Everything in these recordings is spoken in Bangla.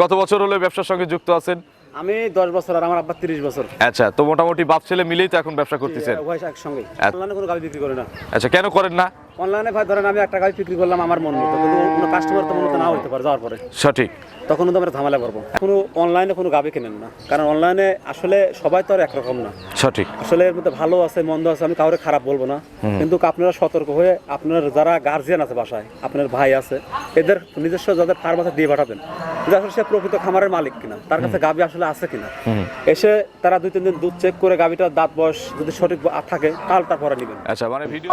কত বছর হলো ব্যবসার সঙ্গে যুক্ত আছেন? আমি দশ বছর আর আমার আব্বা তিরিশ বছর। আচ্ছা তো মোটামুটি বাপ ছেলে মিলেই তো এখন ব্যবসা করতেছেন। উভয় একসঙ্গে আচ্ছা। অনলাইনে কোনো গাড়ি বিক্রি করে না। আচ্ছা কেন করেন না? অনলাইনে ভাই ধরেন আমি একটা গাড়ি বিক্রি করলাম আমার মন মতো কোনো কাস্টমার তো মনে নাও হতে পারে যাওয়ার পরে। সঠিক। তখন তো আমরা ঝামেলা করব। কোনো অনলাইনে কোনো গাবি কেনেন না। কারণ অনলাইনে আসলে সবাই তো আর একরকম না। সঠিক। আসলে এর মধ্যে ভালো আছে মন্দ আছে আমি কাউরে খারাপ বলব না। কিন্তু আপনারা সতর্ক হয়ে আপনার যারা গার্জিয়ান আছে বাসায় আপনার ভাই আছে এদের নিজস্ব যাদের ফার্ম আছে দিয়ে পাঠাবেন। যে আসলে সে প্রকৃত খামারের মালিক কিনা তার কাছে গাবি আসলে আছে কিনা। এসে তারা দুই তিন দিন দুধ চেক করে গাবিটার দাঁত বয়স যদি সঠিক থাকে তাহলে তারপরে নেবেন। আচ্ছা মানে ভিডিও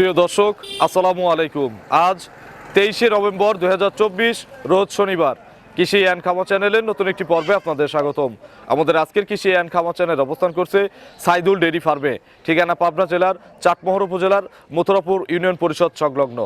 প্রিয় দর্শক, আসসালামু আলাইকুম। আজ তেইশে নভেম্বর দু হাজার চব্বিশ, রোজ শনিবার। কৃষি অ্যান্ড খামা চ্যানেলের নতুন একটি পর্বে আপনাদের স্বাগতম। আমাদের আজকের কৃষি অ্যান্ড খামা চ্যানেল অবস্থান করছে সাইদুল ডেরি ফার্মে, ঠিকানা পাবনা জেলার, চাটমোহর উপজেলার, মথুরাপুর ইউনিয়ন পরিষদ সংলগ্ন।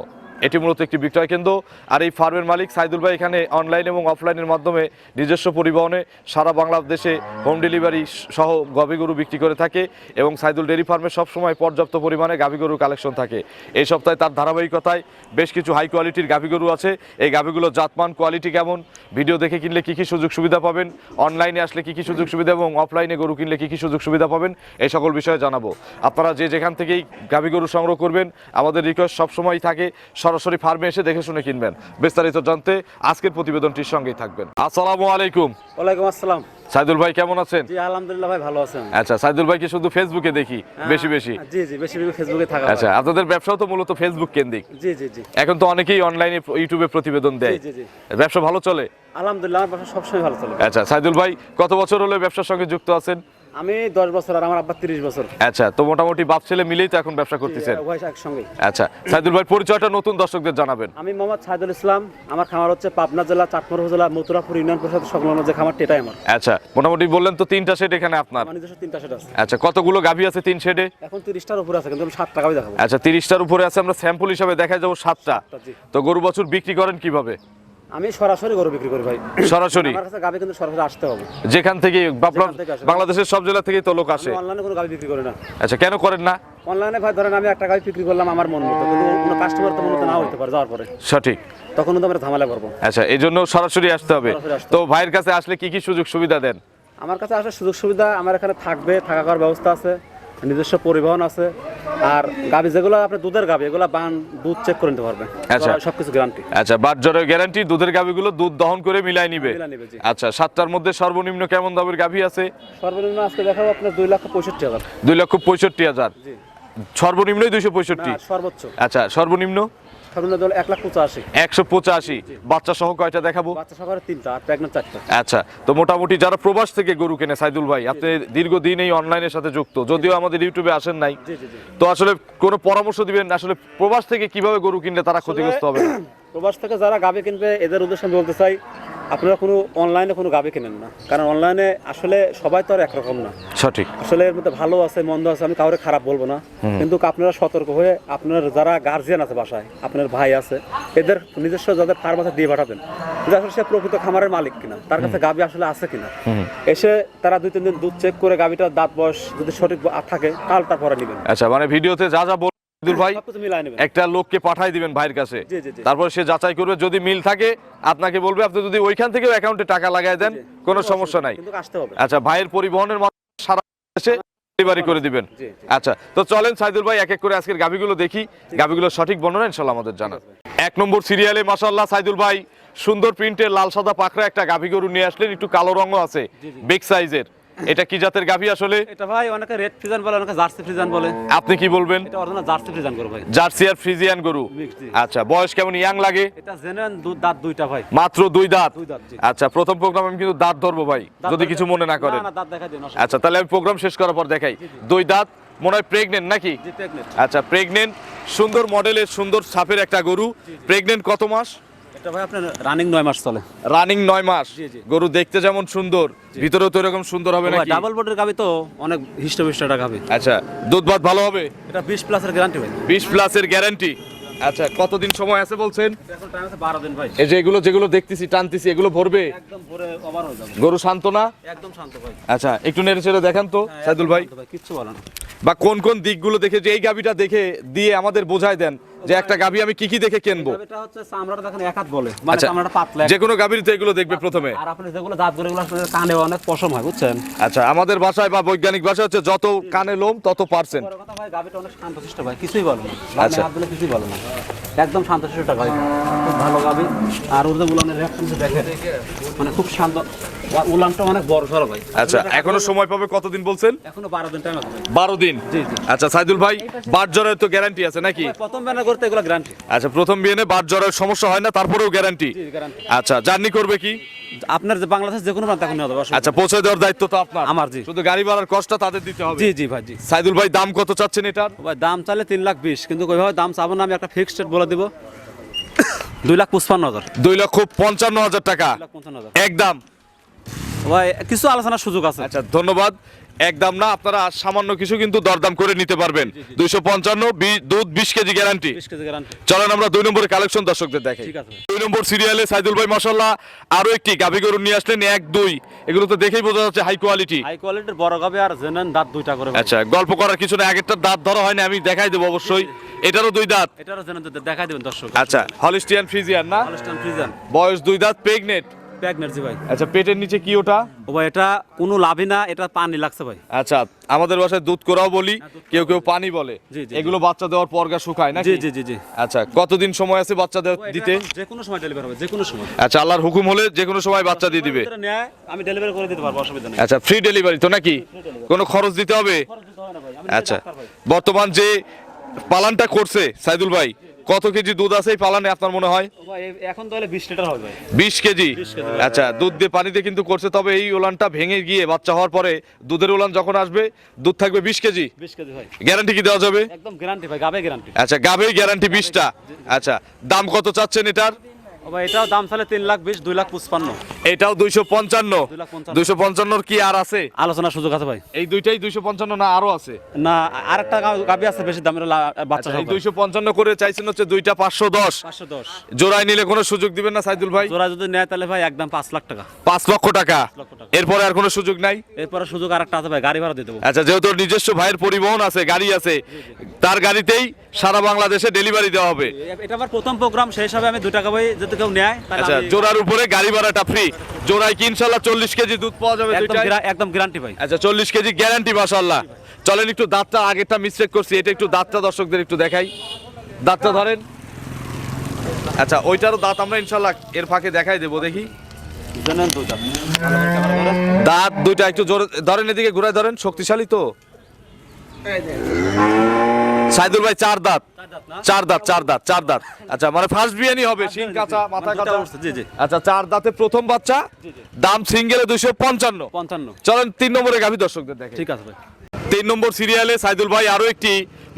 এটি মূলত একটি বিক্রয় কেন্দ্র। আর এই ফার্মের মালিক সাইদুল ভাই এখানে অনলাইন এবং অফলাইনের মাধ্যমে নিজস্ব পরিবহনে সারা বাংলাদেশে হোম ডেলিভারি সহ গাভী গরু বিক্রি করে থাকে এবং সাইদুল ডেরি ফার্মে সবসময় পর্যাপ্ত পরিমাণে গাভী গরু কালেকশন থাকে। এই সপ্তাহে তার ধারাবাহিকতায় বেশ কিছু হাই কোয়ালিটির গাভী গরু আছে। এই গাভীগুলোর জাতমান কোয়ালিটি কেমন ভিডিও দেখে কিনলে কী কী সুযোগ সুবিধা পাবেন অনলাইনে আসলে কী কী সুযোগ সুবিধা এবং অফলাইনে গরু কিনলে কী কী সুযোগ সুবিধা পাবেন, এই সকল বিষয়ে জানাব। আপনারা যে যেখান থেকেই গাভী গরু সংগ্রহ করবেন, আমাদের রিকোয়েস্ট সবসময় থাকে। সরাসরি ফার্মে এসে দেখে শুনে কিনবেন। বিস্তারিত জানতে আজকের প্রতিবেদনটির সঙ্গেই থাকবেন। আসসালামু আলাইকুম। ওয়ালাইকুম আসসালাম। সাইদুল ভাই কেমন আছেন? জি আলহামদুলিল্লাহ ভাই ভালো আছেন। আচ্ছা সাইদুল ভাইকে শুধু ফেসবুকে দেখি বেশি বেশি। জি জি বেশি বেশি ফেসবুকে থাকা আচ্ছা আপনাদের ব্যবসাও তো মূলত ফেসবুক কেন্দ্রিক। জি জি জি। এখন তো অনেকেই অনলাইনে ইউটিউবে প্রতিবেদন দেয়। জি, জি। ব্যবসা ভালো চলে? আলহামদুলিল্লাহ আমার ব্যবসা সবসময় ভালো চলে। আচ্ছা সাইদুল ভাই কত বছর হলো ব্যবসার সঙ্গে যুক্ত আছেন? আমি দশ বছর আর আমার আব্বা তিরিশ বছর। আচ্ছা তো মোটামুটি বাপ ছেলে মিলেই তো এখন ব্যবসা করতেছেন। উভয় একসঙ্গে আচ্ছা সাইদুল ভাই পরিচয়টা নতুন দর্শকদের জানাবেন। আমি মোহাম্মদ সাইদুল ইসলাম আমার খামার হচ্ছে পাবনা জেলা চাটমোর উপজেলা মথুরাপুর ইউনিয়ন পরিষদ সংলগ্ন যে খামারটি এটাই আমার। আচ্ছা মোটামুটি বললেন তো তিনটা সেট এখানে আপনার। আমার নিজস্ব তিনটা সেট আছে। আচ্ছা কতগুলো গাভী আছে তিন শেডে এখন তিরিশটার উপরে আছে কিন্তু আমি সাত টাকাই দেখাবো। আচ্ছা তিরিশটার উপরে আছে আমরা স্যাম্পল হিসাবে দেখা যাব সাতটা জি। তো গরু বছর বিক্রি করেন কীভাবে? আমি সরাসরি গরু বিক্রি করি ভাই। সরাসরি? আমার কাছে গাবি কিন্তু সরাসরি আসতে হবে। যেখান থেকে থেকে। বাংলাদেশের সব জেলা থেকেই তো লোক আসে। অনলাইনে কোনো গাবি বিক্রি করি না। আচ্ছা কেন করেন না? অনলাইনে ভাই ধরেন আমি একটা গাবি বিক্রি করলাম আমার মন মতো কিন্তু কোনো কাস্টমার তো মনে তো নাও হতে পারে যাওয়ার পরে। সঠিক। তখন তো আমরা ঝামেলা করব। আচ্ছা এই জন্য সরাসরি আসতে হবে। তো ভাইয়ের কাছে আসলে কি কি সুযোগ সুবিধা দেন? আমার কাছে আসলে সুযোগ সুবিধা আমার এখানে থাকবে থাকা খাওয়ার ব্যবস্থা আছে নিজস্ব পরিবহন আছে আর গাবি যেগুলো আপনি দুধের গাবি এগুলো বান দুধ চেক করে নিতে পারবেন। আচ্ছা। সবকিছু গ্যারান্টি আচ্ছা বাট জ্বরের গ্যারান্টি দুধের গাবিগুলো দুধ দহন করে মিলাই নিবে। আচ্ছা সাতটার মধ্যে সর্বনিম্ন কেমন দামের গাভী আছে? সর্বনিম্ন আজকে দেখাবো আপনার দুই লক্ষ পঁয়ষট্টি হাজার। দুই লক্ষ পঁয়ষট্টি হাজার। সর্বনিম্নই দুইশো পঁয়ষট্টি? সর্বোচ্চ। আচ্ছা সর্বনিম্ন? সর্বনিম্ন ধরো এক লাখ পঁচাশি। একশো পঁচাশি। বাচ্চা সহ কয়টা দেখাবো? বাচ্চা সকালে তিনটা আর প্রেগনেন্ট চারটা। আচ্ছা তো মোটামুটি যারা প্রবাস থেকে গরু কেনে সাইদুল ভাই আপনি দীর্ঘদিন এই অনলাইনের সাথে যুক্ত যদিও আমাদের ইউটিউবে আসেন নাই। তো আসলে কোনো পরামর্শ দিবেন আসলে প্রবাস থেকে কীভাবে গরু কিনলে তারা ক্ষতিগ্রস্ত হবে? না? প্রবাস থেকে যারা গাবে কিনবে এদের উদ্দেশ্যে বলতে চাই আপনারা কোনো অনলাইনে কোনো গাবি কেনেন না। কারণ অনলাইনে আসলে সবাই তো আর একরকম না। সঠিক। আসলে এর মধ্যে ভালো আছে মন্দ আছে আমি কাউরে খারাপ বলব না। কিন্তু আপনারা সতর্ক হয়ে আপনার যারা গার্জিয়ান আছে বাসায় আপনার ভাই আছে এদের নিজস্ব যাদের ফার্ম আছে দিয়ে পাঠাবেন। যে আসলে সে প্রকৃত খামারের মালিক কিনা তার কাছে গাবি আসলে আছে কিনা। এসে তারা দুই তিন দিন দুধ চেক করে গাবিটার দাঁত বয়স যদি সঠিক থাকে তাহলে তারপরে নেবেন। আচ্ছা মানে ভিডিওতে যা যা ভাই একটা লোককে পাঠাই দিবেন ভাইয়ের কাছে। তারপর সে যাচাই করবে যদি মিল থাকে আপনাকে বলবে আপনি যদি ওইখান থেকেও অ্যাকাউন্টে টাকা লাগাই দেন কোনো সমস্যা নাই। আচ্ছা ভাইয়ের পরিবহনের মাধ্যমে সারা দেশে ডেলিভারি করে দিবেন। আচ্ছা তো চলেন সাইদুল ভাই এক এক করে আজকের গাভিগুলো দেখি। গাভিগুলোর সঠিক বর্ণনা ইনশাল্লাহ আমাদের জানান এক নম্বর সিরিয়ালে মাসাল্লাহ সাইদুল ভাই সুন্দর প্রিন্টের লাল সাদা পাখরা একটা গাভি গরু নিয়ে আসলেন একটু কালো রঙও আছে বিগ সাইজের এটা কি জাতের গাভী আসলে? এটা ভাই অনেকে রেড ফ্রিজান বলে অনেকে জার্সি ফ্রিজান বলে। আপনি কি বলবেন? এটা অরিজিনাল জার্সি ফ্রিজান করে ভাই। জার্সি আর ফ্রিজিয়ান গরু? আচ্ছা বয়স কেমন? ইয়াং লাগে? এটা জেনুইন দুধ দাঁত দুইটা ভাই। মাত্র দুই দাঁত? দুই দাঁত, আচ্ছা প্রথম প্রোগ্রাম আমি কিন্তু দাঁত ধরবো ভাই যদি কিছু মনে না করেন। না দাঁত দেখা দিন আচ্ছা তাহলে আমি প্রোগ্রাম শেষ করার পর দেখাই। দুই দাঁত মনে হয় প্রেগনেন্ট নাকি? আচ্ছা প্রেগনেন্ট সুন্দর মডেলের সুন্দর ছাপের একটা গরু। প্রেগনেন্ট কত মাস? এটা ভাই আপনার রানিং নয় মাস চলে। রানিং নয় মাস। গরু দেখতে যেমন সুন্দর ভিতরেও তো এরকম সুন্দর হবে নাকি? ডাবল বডির গাবি তো অনেক হিষ্টপিষ্ট একটা গাবি আচ্ছা দুধ ভাত ভালো হবে? এটা বিশ প্লাসের গ্যারান্টি ভাই। বিশ প্লাসের গ্যারান্টি আচ্ছা কতদিন সময় আছে বলছেন? দিন ভাই। এই যে এগুলো যেগুলো দেখতেছি টানতেছি এগুলো ভরবে? একদম ভরে ওভার হয়ে যাবে। গরু শান্ত না? একদম শান্ত ভাই। আচ্ছা একটু নেড়ে চেড়ে দেখান তো সাইদুল ভাই। কিচ্ছু বলে না। বা কোন কোন দিকগুলো দেখে যে এই গাবিটা দেখে দিয়ে আমাদের বোঝায় দেন। যে একটা গাবি আমি কি কি দেখে কিনবো? এটা হচ্ছে চামড়াটা দেখেন এক হাত বলে। মানে চামড়াটা পাতলা। যে কোনো গাবির তো এগুলো দেখবে প্রথমে। আর আপনি যেগুলো দাঁতগুলো এগুলো কানে অনেক পশম হয় বুঝছেন? আচ্ছা আমাদের ভাষায় বা বৈজ্ঞানিক ভাষা হচ্ছে যত কানে লোম তত পার্সেন্ট। কথা ভাই গাবিটা অনেক শান্তশিষ্ট ভাই কিছুই বলে না। আচ্ছা। হাত দিলে কিছুই বলে না। একদম শান্তশিষ্ট খুব ভালো গাবি আর ওদের উলানের রিয়াকশন দেখে। মানে খুব শান্ত। উলানটা অনেক বড় সড়ো ভাই। আচ্ছা এখনও সময় পাবে? কতদিন বলছেন? এখনও দিন টাইম আছে ভাই। বারো দিন? জি, জি। আচ্ছা সাইদুল ভাই বাট জ্বরের তো গ্যারান্টি আছে নাকি? প্রথম ব্যানার করতে এগুলো গ্যারান্টি আচ্ছা প্রথম বিয়েনে বাট জ্বরের সমস্যা হয় না তারপরেও গ্যারান্টি আচ্ছা জার্নি করবে কি? আপনার যে বাংলাদেশ যে কোনো প্রান্ত এখন যাবে আচ্ছা পৌঁছে দেওয়ার দায়িত্ব তো আপনার। আমার, জি। শুধু গাড়ি ভাড়ার কষ্ট তাদের দিতে হবে। জি জি ভাই জি। সাইদুল ভাই দাম কত চাচ্ছেন এটার? ভাই দাম চাইলে তিন লাখ বিশ কিন্তু ওইভাবে দাম চাবো না আমি একটা ফিক্সড বলে দিব। দুই লাখ হাজার। দুই লক্ষ পঞ্চান্ন হাজার টাকা। একদম ভাই কিছু আলোচনার সুযোগ আছে। আচ্ছা ধন্যবাদ। একদম না আপনারা সামান্য কিছু কিন্তু দরদাম করে নিতে পারবেন। দুইশো পঞ্চান্ন দুধ বিশ কেজি গ্যারান্টি বিশ কেজি গ্যারান্টি চলেন আমরা দুই নম্বরের কালেকশন দর্শকদের দেখে। দুই নম্বর সিরিয়ালে সাইদুল ভাই মাসাল্লাহ আরও একটি গাভি গরু নিয়ে আসলেন এক দুই। এগুলো তো দেখেই বোঝা যাচ্ছে হাই কোয়ালিটি হাই কোয়ালিটির বড় গাবে আর জেনেন দাঁত দুইটা করে আচ্ছা গল্প করার কিছু না আগেরটার দাঁত ধরা হয়নি আমি দেখাই দেবো অবশ্যই। এটারও দুই দাঁত। এটারও জেনেন দেখাই দেবেন দর্শক। আচ্ছা হলিস্টিয়ান ফ্রিজিয়ান না? হলস্টাইন ফ্রিজান বয়স দুই দাঁত প্রেগনেট ভাই। আচ্ছা পেটের নিচে কি ওটা? ও ভাই এটা কোনো লাভই না এটা পানি লাগছে ভাই। আচ্ছা আমাদের বাসায় দুধ করাও বলি কেউ কেউ পানি বলে। এগুলো বাচ্চা দেওয়ার পরগা শুকায় না জি জি জি জি। আচ্ছা কতদিন সময় আছে বাচ্চা দিতে? যে কোনো সময় ডেলিভারি হবে যে কোনো সময়। আচ্ছা আল্লাহর হুকুম হলে যে কোনো সময় বাচ্চা দিয়ে দিবে। ভিতরে আমি ডেলিভারি করে দিতে পারব অসুবিধা নেই। আচ্ছা ফ্রি ডেলিভারি তো নাকি? কোনো খরচ দিতে হবে? হয় আচ্ছা বর্তমান যে পালানটা করছে সাইদুল ভাই কত কেজি দুধ আছে এই পালানে আপনার মনে হয়? এখন তাহলে বিশ লিটার হবে। বিশ কেজি? আচ্ছা দুধ দিয়ে পানিতে কিন্তু করছে তবে এই ওলানটা ভেঙে গিয়ে বাচ্চা হওয়ার পরে দুধের ওলান যখন আসবে দুধ থাকবে বিশ কেজি? বিশ কেজি ভাই। গ্যারান্টি কি দেওয়া যাবে? একদম গ্যারান্টি ভাই গাবে গ্যারান্টি আচ্ছা গাবে গ্যারান্টি বিশটা। আচ্ছা দাম কত চাচ্ছেন এটার? এটাও দাম তাহলে তিন লাখ বিশ দুই লাখ পঁচপান্ন। এটাও দুইশো পঞ্চান্ন। দুই পঞ্চান্ন। দুইশো পঞ্চান্নর কি আর আছে? আলোচনার সুযোগ আছে ভাই। এই দুইটাই দুইশো পঞ্চান্ন না আরও আছে? না আরেকটা গা- গাবি আছে বেশি দামের বাচ্চা আচ্ছা, এই দুইশো পঞ্চান্ন করে চাইছেন হচ্ছে দুইটা পাঁচশো দশ। পাঁচশো দশ। জোড়ায় নিলে কোনো সুযোগ দিবেন না সাইদুল ভাই? জোড়া যদি নেয় তাহলে ভাই একদম পাঁচ লাখ টাকা। পাঁচ লক্ষ টাকা। এরপরে আর কোনো সুযোগ নাই? এরপরে সুযোগ আরেকটা আছে ভাই গাড়ি ভাড়া দিয়ে দেবো। আচ্ছা যেহেতু নিজস্ব ভাইয়ের পরিবহন আছে গাড়ি আছে তার গাড়িতেই সারা বাংলাদেশে ডেলিভারি দেওয়া হবে। এটা আমার প্রথম প্রোগ্রাম সেই হিসাবে আমি দুই টাকা ভাই যদি কেউ নেয় আচ্ছা জোড়ার উপরে গাড়ি ভাড়াটা ফ্রি জোড়ায় কি ইনশাল্লাহ চল্লিশ কেজি দুধ পাওয়া যাবে একদম গ্যারান্টি ভাই। আচ্ছা চল্লিশ কেজি গ্যারান্টি মাসাল্লাহ চলেন একটু দাঁতটা আগেরটা মিস্টেক করছি এটা একটু দাঁতটা দর্শকদের একটু দেখাই। দাঁতটা ধরেন। আচ্ছা ওইটারও দাঁত আমরা ইনশাল্লাহ এর ফাঁকে দেখাই দেবো দেখি। দাঁত দুইটা একটু জোরে ধরেন এদিকে ঘুরায় ধরেন শক্তিশালী তো? সাইদুল ভাই চার দাঁত। চার দাঁত চার দাঁত চার দাঁত আচ্ছা মানে ফার্স্ট বিয়ানি হবে শিং কাঁচা মাথা কাঁচা। জি জি। আচ্ছা চার দাঁতে প্রথম বাচ্চা দাম সিঙ্গেলে দুইশো পঞ্চান্ন। পঞ্চান্ন। চলেন তিন নম্বরে গাভী দর্শকদের দেখে। ঠিক আছে ভাই। তিন নম্বর সিরিয়ালে সাইদুল ভাই আরও একটি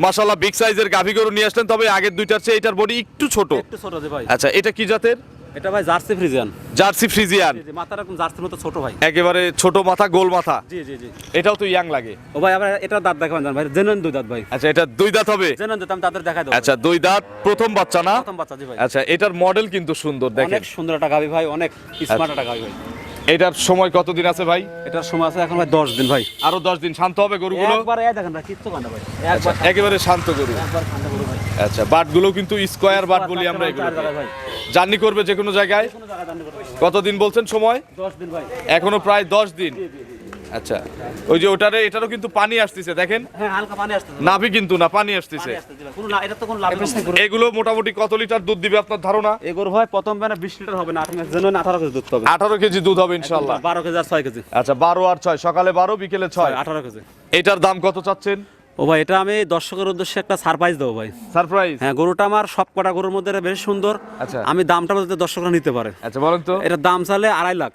মাশাল্লাহ বিগ সাইজের গাভী গরু নিয়ে আসলেন তবে আগের দুইটার চেয়ে এটার বডি একটু ছোট। একটু ছোট ভাই। আচ্ছা এটা কি জাতের? এটা ভাই জার্সি ফ্রিজিয়ান। Jersey Friesian. মাথার এরকম জার্সির মতো ছোট ভাই? একেবারে ছোট মাথা গোল মাথা। জি জি জি। এটাও তো ইয়াং লাগে। ও ভাই আবার এটা দাঁত দেখাবেন জান ভাই জেনুইন দুই দাঁত ভাই। আচ্ছা এটা দুই দাঁত হবে? জেনুইন দাঁত আমি তাদের দেখাই দেবো। আচ্ছা দুই দাঁত প্রথম বাচ্চা না? প্রথম বাচ্চা জি ভাই। আচ্ছা এটার মডেল কিন্তু সুন্দর দেখেন। অনেক সুন্দর একটা গাবি ভাই অনেক স্মার্ট একটা গাবি ভাই। এটার সময় কতদিন আছে ভাই? এটার সময় আছে এখন ভাই দশ দিন ভাই। আরও দশ দিন শান্ত হবে গরুগুলো? একবার দেখেন ভাই কিচ্ছু কান্না ভাই। আচ্ছা একবার একেবারে শান্ত গরু। একবার করো ভাই। আচ্ছা বাটগুলো কিন্তু স্কোয়ার বাট বলি আমরা এগুলো। জার্নি করবে যে কোনো জায়গায়? কতদিন বলছেন সময়? দশ দিন ভাই। এখনও প্রায় দশ দিন। আচ্ছা ওই যে ওটারে এটারও কিন্তু পানি আসতেছে দেখেন। হ্যাঁ হালকা পানি আসতে নাভি কিন্তু না পানি আসতেছে। কোনো না এটা তো কোনো লাভ নেই। এগুলো মোটামুটি কত লিটার দুধ দিবে আপনার ধারণা? এগুলো ভাই প্রথম বেলা বিশ লিটার হবে না আট মাস জন্য আঠারো কেজি দুধ পাবে। আঠারো কেজি দুধ হবে ইনশাল্লাহ বারো কেজি আর ছয় কেজি। আচ্ছা বারো আর ছয় সকালে বারো বিকেলে ছয় আঠারো কেজি। এটার দাম কত চাচ্ছেন? ও ভাই এটা আমি দর্শকের উদ্দেশ্যে একটা সারপ্রাইজ দেবো ভাই। সারপ্রাইজ হ্যাঁ গরুটা আমার সব কটা গরুর মধ্যে বেশ সুন্দর। আচ্ছা। আমি দামটা বলতে দর্শকরা নিতে পারে। আচ্ছা বলেন তো। এটার দাম চালে আড়াই লাখ।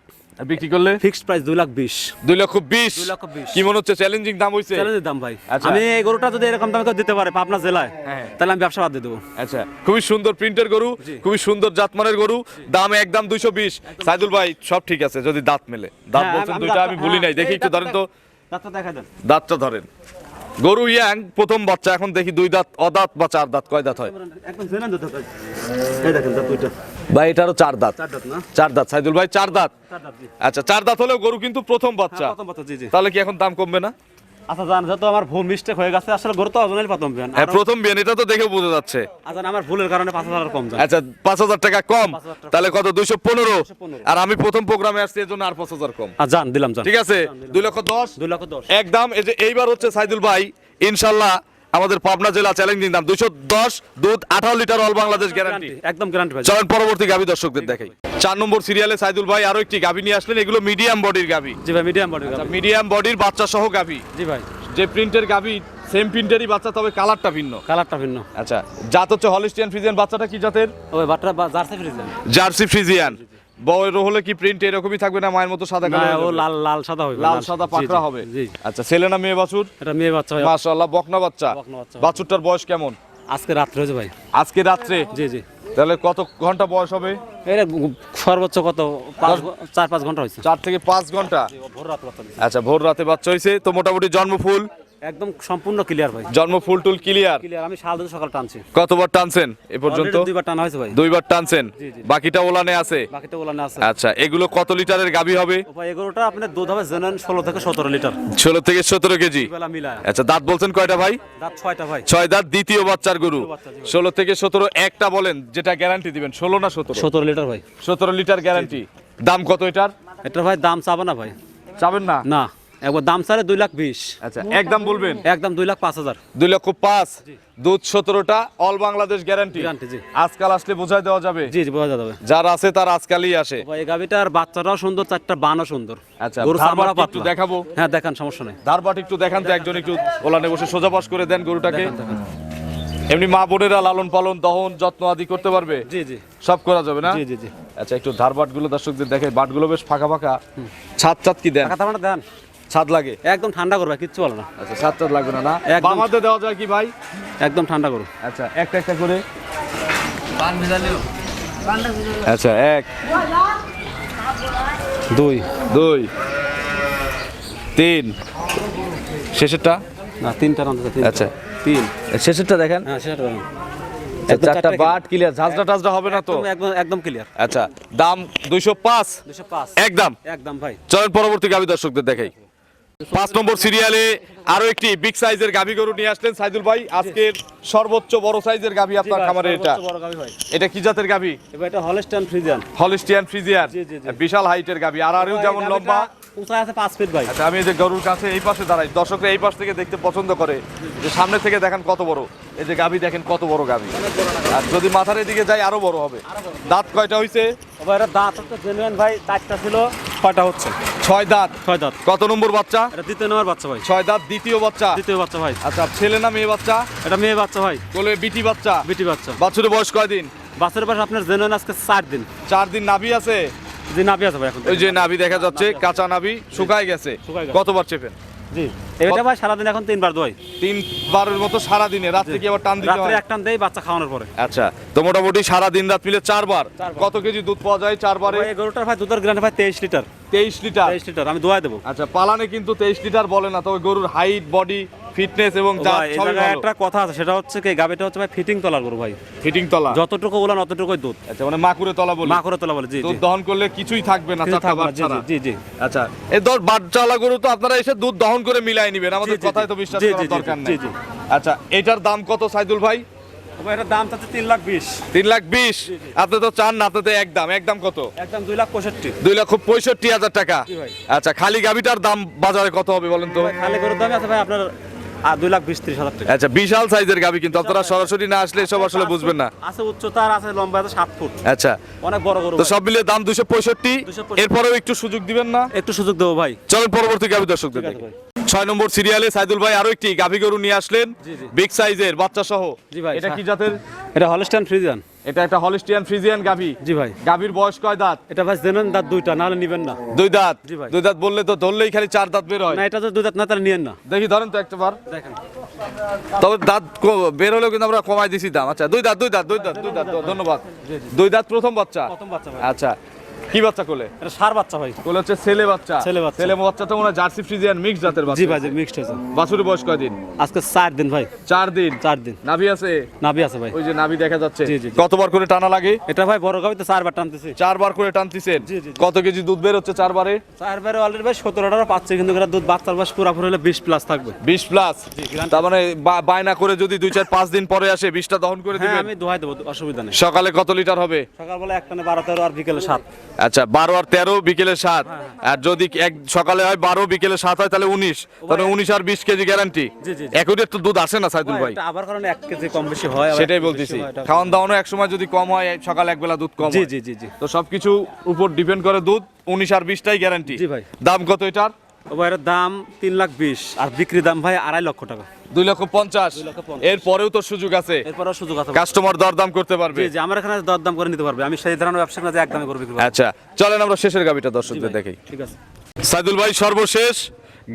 বিক্রি করলে? ফিক্সড প্রাইস দুই লাখ বিশ। দুই লক্ষ বিশ। কি মনে হচ্ছে চ্যালেঞ্জিং দাম হইছে? চ্যালেঞ্জের দাম ভাই। আচ্ছা। আমি এই গরুটা যদি এরকম দামে দিতে পারে পাবনা জেলায় হ্যাঁ। তাহলে আমি ব্যবসা বাদ দিয়ে দেবো। আচ্ছা খুবই সুন্দর প্রিন্টের গরু খুবই সুন্দর জাতমানের গরু দাম একদম দুইশো বিশ। সাইদুল ভাই সব ঠিক আছে যদি দাঁত মেলে। দাঁত হ্যাঁ, বলছেন দুইটা আমি ভুলি নাই। হ্যাঁ, দেখি একটু ধরেন তো। দাঁতটা দেখা দেন। দাঁতটা ধরেন। গরু ইয়াং প্রথম বাচ্চা এখন দেখি দুই দাঁত অদাঁত বা চার দাঁত কয় দাঁত হয়? ভাই এটারও চার দাঁত। চার দাঁত সাইদুল ভাই চার দাঁত। আচ্ছা চার দাঁত হলেও গরু কিন্তু প্রথম বাচ্চা। হ্যাঁ, তাহলে কি এখন দাম কমবে না? আচ্ছা জান যেহেতু আমার ভুল মিস্টেক হয়ে গেছে আসলে গরু তো অজনেই প্রথম বিয়ান। হ্যাঁ প্রথম বিয়ান এটা তো দেখে বোঝা যাচ্ছে। আচ্ছা আমার ভুলের কারণে পাঁচ হাজার কম যায় আচ্ছা পাঁচ হাজার টাকা কম? তাহলে কত? দুইশো পনেরো? আর আমি প্রথম প্রোগ্রামে আসছি এর জন্য আর পাঁচ হাজার কম। আর জান দিলাম জান। ঠিক আছে? দুই লক্ষ দশ? দুই লক্ষ দশ। একদম এই যে এইবার হচ্ছে সাইদুল ভাই ইনশাল্লাহ আমাদের পাবনা জেলা চ্যালেঞ্জিং দাম দুইশো দশ দুধ আঠারো লিটার অল বাংলাদেশ গ্যারান্টি একদম গ্যারান্টি চলেন পরবর্তী গাভী দর্শকদের দেখাই। চার নম্বর সিরিয়ালে সাইদুল ভাই আরও একটি গাভী নিয়ে আসলেন। এগুলো মিডিয়াম বডির গাভী। জি ভাই মিডিয়াম বডি মিডিয়াম বডির বাচ্চা সহ গাভী। জি ভাই। যে প্রিন্টের গাভী সেম প্রিন্টেরই বাচ্চা তবে কালারটা ভিন্ন। কালারটা ভিন্ন। আচ্ছা জাত হচ্ছে হলিস্টিয়ান ফ্রিজিয়ান বাচ্চাটা কি জাতের? ওই বাটটা জার্সি ফ্রিজেন জার্সি ফ্রিজিয়ান বড় হলে কি প্রিন্ট এরকমই থাকবে না মায়ের মতো সাদা কালার ও লাল লাল সাদা হবে লাল সাদা পাকড়া হবে। আচ্ছা ছেলে না মেয়ে বাছুর? এটা মেয়ে বাচ্চা ভাই মাশাআল্লাহ বকনা বাচ্চা। বাছুরটার বয়স কেমন? আজকে রাত্রে হয়েছে ভাই। আজকে রাত্রে? জি জি। তাহলে কত ঘণ্টা বয়স হবে? এটা সর্বোচ্চ কত? চার পাঁচ ঘণ্টা হয়েছে। চার থেকে পাঁচ ঘণ্টা? ভোর রাত আচ্ছা ভোর রাতে বাচ্চা হয়েছে। তো মোটামুটি জন্মফুল? একদম সম্পূর্ণ ক্লিয়ার ভাই। জন্মফুল টুল ক্লিয়ার ক্লিয়ার আমি শাল দুটো সকাল টানছি। কতবার টানছেন এ পর্যন্ত? দুইবার টানা হয়েছে ভাই। দুইবার টানছেন। বাকিটা ওলানে আছে? বাকিটা ওলানে আছে। আচ্ছা এগুলো কত লিটারের গাভী হবে? ভাই এগারোটা আপনার দুধ হবে জেনেন ষোলো থেকে সতেরো লিটার। ষোলো থেকে সতেরো কেজি? বেলা মিলায়। আচ্ছা দাঁত বলছেন কয়টা ভাই? ছয়টা ভাই। ছয় দাঁত দ্বিতীয় বাচ্চার গরু। বাচ্চা, জি ভাই। ষোলো থেকে সতেরো একটা বলেন যেটা গ্যারান্টি দিবেন ষোলো না সতেরো? সতেরো লিটার ভাই। সতেরো লিটার গ্যারান্টি দাম কত এটার? এটা ভাই দাম চাবে না ভাই। চাবেন না? না। একবার দাম দুই লাখ বিশ। আচ্ছা একদম বলবেন? একদম দুই লাখ পাঁচ হাজার। দুই লক্ষ পাঁচ? দুধ সতেরোটা অল বাংলাদেশ গ্যারান্টি জি। আজকাল আসলে বোঝাই দেওয়া যাবে? জি জি বোঝা যাবে। যার আছে তার আজকালই আসে। এই গাভিটার বাচ্চাটাও সুন্দর চারটা বানও সুন্দর। আচ্ছা গরু একটু দেখাবো? হ্যাঁ দেখান সমস্যা নেই। ধারবাট একটু দেখান তো একজন একটু ওলানে বসে সোজা পাশ করে দেন গরুটাকে। এমনি মা বোনেরা লালন পালন দহন যত্ন আদি করতে পারবে? জি জি। সব করা যাবে না? জি জি জি। আচ্ছা একটু ধারবাটগুলো দর্শকদের দেখে বাটগুলো বেশ ফাঁকা ফাঁকা। ছাদ ছাদ কি দেন? দেন। ছাদ লাগে। একদম ঠান্ডা করবে কিচ্ছু বলো না। আচ্ছা ছাদ ছাদ লাগবে না না। বামাতে দেওয়া যায় কি ভাই? একদম ঠান্ডা করো। আচ্ছা একটা একটা করে। আচ্ছা এক দুই দুই তিন। শেষেরটা? না তিনটা। আচ্ছা। তিন। শেষেরটা দেখেন। হ্যাঁ রান্না। আচ্ছা, একদম চারটা চারটা বাট ক্লিয়ার ঝাঁঝরা টাজরা হবে না তো? একদম একদম ক্লিয়ার আচ্ছা দাম দুইশো পাঁচ। দুশো পাঁচ। একদম। একদম ভাই। চলেন পরবর্তী গাভী দর্শকদের দেখাই। পাঁচ নম্বর সিরিয়ালে আরও একটি বিগ সাইজের গাভী গরু নিয়ে আসলেন সাইদুল ভাই। আজকের সর্বোচ্চ বড় সাইজের গাভী আপনার খামারে এটা। এটা কি জাতের গাভী? এটা হলস্টাইন ফ্রিজিয়ান। হলিস্টিয়ান জি। বিশাল হাইটের গাভী। আর আরও যেমন লম্বা। উঁচাই আছে পাঁচ ফিট ভাই। আচ্ছা আমি যে গরুর কাছে এই পাশে দাঁড়াই। দর্শকরা এই পাশ থেকে দেখতে পছন্দ করে। যে সামনে থেকে দেখেন কত বড়। এই যে গাভী দেখেন কত বড় গাভী। আর যদি মাথার এদিকে যাই আরও বড় হবে। দাঁত কয়টা হইছে? দাঁত জেনুইন ভাই চারটা ছিল। ছয়টা হচ্ছে। ছয় দাঁত। ছয় দাঁত। কত নম্বর বাচ্চা? এটা দ্বিতীয় নম্বর বাচ্চা ভাই। ছয় দাঁত দ্বিতীয় বাচ্চা? দ্বিতীয় বাচ্চা ভাই। আচ্ছা ছেলে না মেয়ে বাচ্চা? এটা মেয়ে বাচ্চা ভাই। বলে বিটি বাচ্চা। বিটি বাচ্চা। বাছুরের বয়স কয়দিন? বাচ্চার বয়স আপনার জেনুইন আজকে চার দিন। চার দিন নাভি আছে? যে নাবি আছে ভাই এখন। ওই যে নাভি দেখা যাচ্ছে কাঁচা নাভি শুকায় গেছে। শুকায় গেছে। কতবার চেপেন? জি। এটা ভাই সারাদিন এখন তিনবার দোয় তিনবারের মতো সারা রাত্রে কি আবার টান দিতে রাত্রে এক টান দেই বাচ্চা খাওয়ানোর পরে। আচ্ছা তো মোটামুটি সারাদিন রাত মিলে চারবার। কত কেজি দুধ পাওয়া যায় চারবারে? ভাই, এই গরুটার ভাই দুধের গ্রান্ড ভাই তেইশ লিটার। তেইশ লিটার। তেইশ লিটার আমি দোয়া দেবো। আচ্ছা পালানে কিন্তু তেইশ লিটার বলে না তবে গরুর হাইট বডি ফিটনেস এবং একটা কথা আছে সেটা হচ্ছে কি গাবিটা হচ্ছে ভাই ফিটিং তলার গরু ভাই। ফিটিং তলা। যতটুকু ওলান অতটুকুই দুধ। আচ্ছা মানে মাকুরে তলা বলি। মা করে তোলা বলে জি দুধ দহন করলে কিছুই থাকবে না থাকবে বাচ্চা জি জি আচ্ছা এই ধর বাচ্চালা গরু তো আপনারা এসে দুধ দহন করে মিলাই নিবেন আমাদের কথায় তো বিশ্বাস করার দরকার নেই। জি। আচ্ছা এটার দাম কত সাইদুল ভাই? এটার দাম চাচ্ছে তিন লাখ বিশ। তিন লাখ বিশ? আপনি তো চান না আপনাদের একদম একদম কত? একদম দুই লাখ পঁয়ষট্টি। দুই লক্ষ পঁয়ষট্টি হাজার টাকা। আচ্ছা খালি গাভিটার দাম বাজারে কত হবে বলেন তো? খালি গরুর দামে আছে ভাই আপনার দুই লাখ ত্রিশ হাজার টাকা। আচ্ছা বিশাল সাইজের গাভি কিন্তু আপনারা সরাসরি না আসলে এসব আসলে বুঝবেন না। আছে উচ্চতা আর আছে লম্বা আছে সাত ফুট। আচ্ছা অনেক বড় গরু তো সব মিলিয়ে দাম দুশো পঁয়ষট্টি। 265 এরপরেও একটু সুযোগ দিবেন না? একটু সুযোগ দেবো ভাই। চলেন পরবর্তী গাভি দর্শকদের দেখি। ছয় নম্বর সিরিয়ালে সাইদুল ভাই আরও একটি গাভি গরু নিয়ে আসলেন। জি, জি। বিগ সাইজের বাচ্চা সহ জি ভাই, এটা কি জাতের? এটা হলস্টাইন ফ্রিজিয়ান। এটা একটা হলিস্টিয়ান ফ্রিজিয়ান গাভি। জি ভাই। গাভির বয়স কয় দাঁত? এটা ভাই জেনেন দাঁত দুইটা নাহলে নিবেন না। দুই দাঁত? জি ভাই। দুই দাঁত বললে তো ধরলেই খালি চার দাঁত বের হয়। না এটা তো দুই দাঁত না তাহলে নিয়েন না। দেখি ধরেন তো একটা বার দেখেন। তবে দাঁত কো- বের হলেও কিন্তু আমরা কমাই দিছি দাম। আচ্ছা দুই দাঁত দুই দাঁত দুই দাঁত দুই দাঁত ধন্যবাদ। দুই দাঁত প্রথম বাচ্চা। প্রথম বাচ্চা আচ্ছা কি বাচ্চা কোলে? এটা সার বাচ্চা ভাই। কোলে হচ্ছে ছেলে বাচ্চা। ছেলে বাচ্চা। ছেলে বাচ্চা তো মনে জার্সি ফ্রিজিয়ান মিক্স জাতের জি ভাই মিক্সড বাছুরের বয়স কয়দিন আজকে চার দিন ভাই। চার দিন? চার দিন। নাভি আছে? নাভি আছে ভাই। ওই যে নাভি দেখা যাচ্ছে। কতবার করে টানা লাগে? এটা ভাই বড় গাবিতে চারবার টানতেছি। চারবার করে টানতিছেন? জি, জি, জি। কত কেজি দুধ বের হচ্ছে চারবারে? চারবারে অলরেডি ভাই সতেরো আঠারো পাচ্ছে কিন্তু এরা দুধ বাচ্চার বয়স পুরাপুরি হলে বিশ প্লাস থাকবে। বিশ প্লাস guarantee। তার মানে বায়না করে যদি দুই চার পাঁচ দিন পরে আসে বিশটা দহন করে হ্যাঁ দিবেন? আমি দোহাই দেবো অসুবিধা নেই। সকালে কত লিটার হবে? সকালবেলা একটানে বারো তেরো আর বিকেলে সাত। আচ্ছা বারো আর তেরো বিকেলে সাত। আর যদি এক সকালে হয় বারো বিকেলে সাত হয় তাহলে উনিশ। তাহলে উনিশ আর বিশ কেজি গ্যারান্টি। একই তো দুধ আসে না সাইদুল ভাই। আবার কারণে এক কেজি কম বেশি হয় সেটাই বলতেছি। খাওয়ান দাওয়ানো এক সময় যদি কম হয় সকাল এক বেলা দুধ কম জি জি জি জি। তো সবকিছু উপর ডিপেন্ড করে দুধ উনিশ আর বিশটাই গ্যারান্টি জি ভাই। দাম কত এটার? ও ভাই দাম তিন লাখ বিশ আর বিক্রি দাম ভাই আড়াই লক্ষ টাকা। দুই লক্ষ পঞ্চাশ। এরপরেও এর পরেও তো সুযোগ আছে। এরপরেও সুযোগ আছে। কাস্টমার দরদাম করতে পারবে। জি আমার এখানে দরদাম করে নিতে পারবে। আমি সেই ধরনের ব্যবসা না যে একদমই করে বিক্রি আচ্ছা চলেন আমরা শেষের গাবিটা দর্শকদের দেখি। ঠিক আছে। সাইদুল ভাই সর্বশেষ।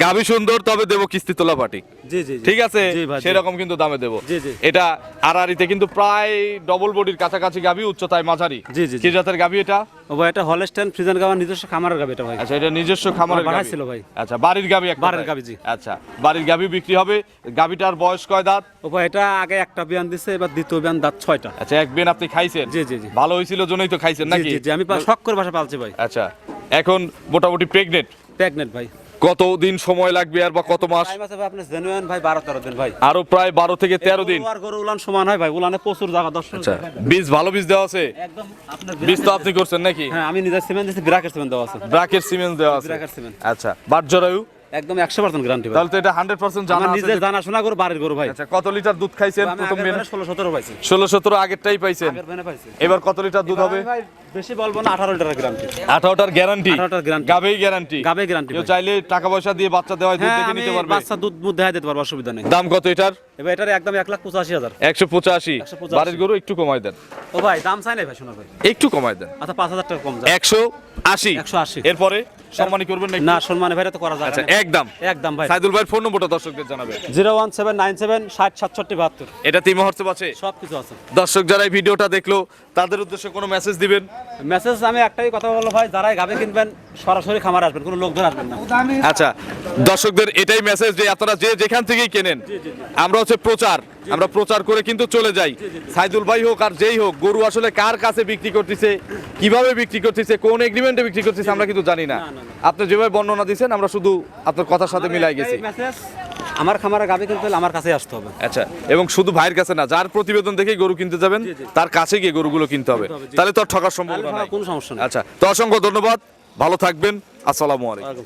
গাবি সুন্দর তবে দেবো কিস্তি তোলা পাটি। জি জি জি। ঠিক আছে? সেরকম কিন্তু দামে দেবো। এটা আড়াআড়িতে কিন্তু প্রায় ডবল বডির কাছাকাছি গাবি উচ্চতায় মাঝারি। জি, জি। কি জাতের গাবি এটা? ও ভাই এটা হলস্টাইন ফ্রিজান গাওয়ার নিজস্ব খামারের গাবি এটা ভাই। আচ্ছা এটা নিজস্ব খামারের গাবি। ছিল ভাই। আচ্ছা বাড়ির গাবি একটা বাড়ির গাবি, জি। আচ্ছা বাড়ির গাবি বিক্রি হবে। গাবিটার বয়স কয় দাঁত? ও ভাই এটা আগে একটা বিয়ান দিছে এবার দ্বিতীয় বিয়ান দাঁত ছয়টা। আচ্ছা এক বেন আপনি খাইছেন? জি, জি, জি। ভালো হয়েছিল জন্যই তো খাইছেন নাকি? জি জি আমি পা- শখ করে বাসা পালছি ভাই। আচ্ছা এখন মোটামুটি প্রেগনেন্ট প্রেগনেন্ট ভাই। কত দিন সময় লাগবে আর বা কত মাস? ভাই আপনার জেনুইন ভাই বারো তেরো দিন ভাই। আরও প্রায় বারো থেকে তেরো দিন। গরু আর গরু উলান সমান হয় ভাই উলানে প্রচুর জায়গা আচ্ছা বীজ ভালো বীজ দেওয়া আছে? একদম বীজ তো আপনি করছেন নাকি? হ্যাঁ আমি নিজের সিমেন্ট দিচ্ছি ব্রাকের সিমেন্ট দেওয়া আছে। ব্রাকের সিমেন্ট দেওয়া আছে। ব্রাকের সিমেন্ট আচ্ছা বাট জরায়ু একদম একশো পার্সেন্ট গ্যারান্টি ভাই। তাহলে তো এটা হান্ড্রেড পার্সেন্ট জানা জানাশোনা করে বাড়ির গরু ভাই। আচ্ছা কত লিটার দুধ খাইছেন প্রথম ষোলো সতেরো পাইছি। ষোলো সতেরো আগেরটাই পাইছেন। এবার কত লিটার দুধ হবে? বেশি বলব না আঠারো লিটার গ্যারান্টি আঠারোটার গ্যারান্টি 18টার guarantee। গাবেই গ্যারান্টি গাবে গ্যারান্টি চাইলে টাকা পয়সা দিয়ে বাচ্চা দেওয়া দুধ হ্যাঁ দেখে নিতে পারবে। বাচ্চা দুধ মুধ দেখা দিতে পারব অসুবিধা নেই। দাম কত এটার? এবার এটার একদম এক লাখ পঁচাশি হাজার। একশো পঁচাশি। 185 বাড়ির গরু একটু কমাই দেন। ও ভাই দাম চাই নাই ভাই শোনা ভাই। একটু কমাই দেন। আচ্ছা পাঁচ হাজার টাকা কম যায় একশো আশি। 180 এরপরে সম্মানী করবেন না সম্মানে ভাই এটা তো করা যায় আচ্ছা একদম। একদম ভাই। সাইদুল ভাইয়ের ফোন নম্বরটা দর্শকদের জানাবে zero one seven nine seven ষাট সাতষট্টি বাহাত্তর। এটা তিন মুহূর্তে আছে? সব কিছু আছে। দর্শক যারা এই ভিডিওটা দেখল তাদের উদ্দেশ্যে কোনো মেসেজ দিবেন? মেসেজ আমি একটাই কথা বলব ভাই যারাই গাবে কিনবেন সরাসরি খামার আসবেন কোনো লোক ধরে আসবেন না। আচ্ছা দর্শকদের এটাই মেসেজ যে আপনারা যে যেখান থেকেই কেনেন আমরা হচ্ছে প্রচার আমরা প্রচার করে কিন্তু চলে যাই। সাইদুল ভাই হোক আর যেই হোক গরু আসলে কার কাছে বিক্রি করতেছে কীভাবে বিক্রি করতেছে কোন এগ্রিমেন্টে বিক্রি করছিস আমরা কিন্তু জানি না। আপনি যেভাবে বর্ণনা দিচ্ছেন আমরা শুধু আপনার কথার সাথে মিলাই গেছি। আমার খামারে গাবে কিনতে হলে আমার কাছে আসতে হবে। আচ্ছা এবং শুধু ভাইয়ের কাছে না যার প্রতিবেদন দেখেই গরু কিনতে যাবেন। তার কাছে গিয়ে গরুগুলো কিনতে হবে। তাহলে তো আর ঠকার সম্ভব সম্ভাবনা কোনো সমস্যা নেই। আচ্ছা তো অসংখ্য ধন্যবাদ ভালো থাকবেন আসসালামু আলাইকুম।